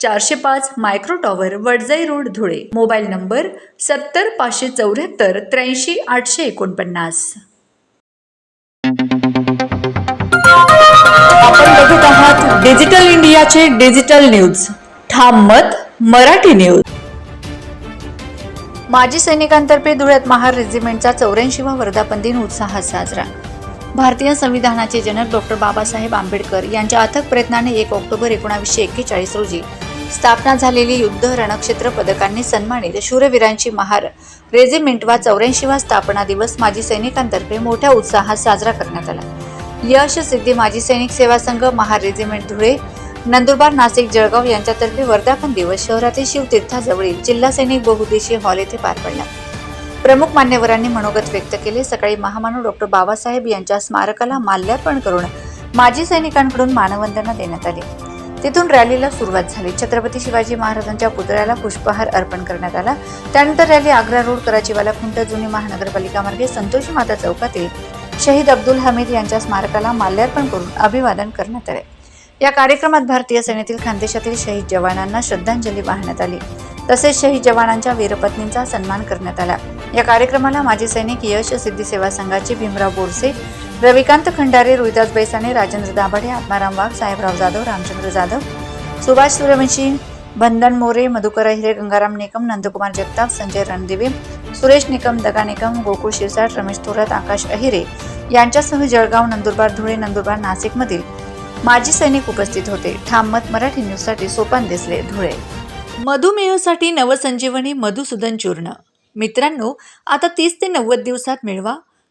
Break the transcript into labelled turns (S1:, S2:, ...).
S1: चारशे पाच micro tower Wadjai road Dhule. Mobile number सत्तर पाचशे चौऱ्याहत्तर त्र्याऐंशी आठशे एकोणपन्नास. आपण बघत आहात डिजिटल इंडियाचे डिजिटल न्यूज. ठाम मत मराठी न्यूज. माजी सैनिकांतर्फे धुळ्यात महार रेजिमेंटचा चौऱ्याऐंशीवा वर्धापन दिन उत्साहात साजरा. भारतीय संविधानाचे जनक डॉक्टर बाबासाहेब आंबेडकर यांच्या अथक प्रयत्नाने एक ऑक्टोबर एकोणावीसशे एक्केचाळीस रोजी स्थापना झालेली युद्ध रणक्षेत्र पदकांनी सन्मानित शूरवीरांची महार. रेजिमेंट वा चौऱ्याऐंशीवा स्थापना दिवस माजी सैनिकांतर्फे मोठ्या उत्साहात साजरा करण्यात आला. यश सिद्धी माजी सैनिक सेवा संघ महार रेजिमेंट धुळे नंदुरबार नाशिक जळगाव यांच्यातर्फे वर्धापन दिवस शहरातील शिवतीर्थाजवळील जिल्हा सैनिक बहुउद्देशीय हॉल येथे पार पडला. प्रमुख मान्यवरांनी मनोगत व्यक्त केले. सकाळी महामानव डॉक्टर बाबासाहेब यांच्या स्मारकाला माल्यार्पण करून माजी सैनिकांकडून मानवंदना देण्यात आली. तिथून रॅलीला सुरुवात झाली. छत्रपती शिवाजी महाराजांच्या पुतळ्याला पुष्पहार अर्पण करण्यात आला. त्यानंतर रॅली आग्रा रोड कराचीवाला खुंट जुनी महानगरपालिका मार्गे संतोषी माता चौकातील शहीद अब्दुल हमीद यांच्या स्मारकाला माल्यार्पण करून अभिवादन करण्यात आले. या कार्यक्रमात भारतीय सेनेतील खानदेशातील शहीद जवानांना श्रद्धांजली वाहण्यात आली. तसेच शहीद जवानांच्या वीरपत्नींचा सन्मान करण्यात आला. या कार्यक्रमाला माजी सैनिक यश सिद्धी सेवा संघाचे भीमराव बोरसे रविकांत खंडारे रोहिदास बैसाने राजेंद्र दाभाडे आत्माराम वाघ साहेबराव जाधव रामचंद्र जाधव सुभाष सूर्यवंशी बंधन मोरे मधुकर हिरे गंगाराम निकम नंदकुमार जगताप संजय रणदिवे सुरेश निकम दगा निकम गोकुळ शिरसाट रमेश थोरात आकाश अहिरे यांच्यासह जळगाव नंदुरबार धुळे नंदुरबार नाशिकमधील माजी सैनिक उपस्थित होते. ठाम मत मराठी न्यूजसाठी सोपान दिसले धुळे. मधुमेहासाठी नवसंजीवनी मधुसूदन चूर्ण. मित्रांनो आता तीस ते नव्वद दिवसात मिळवा.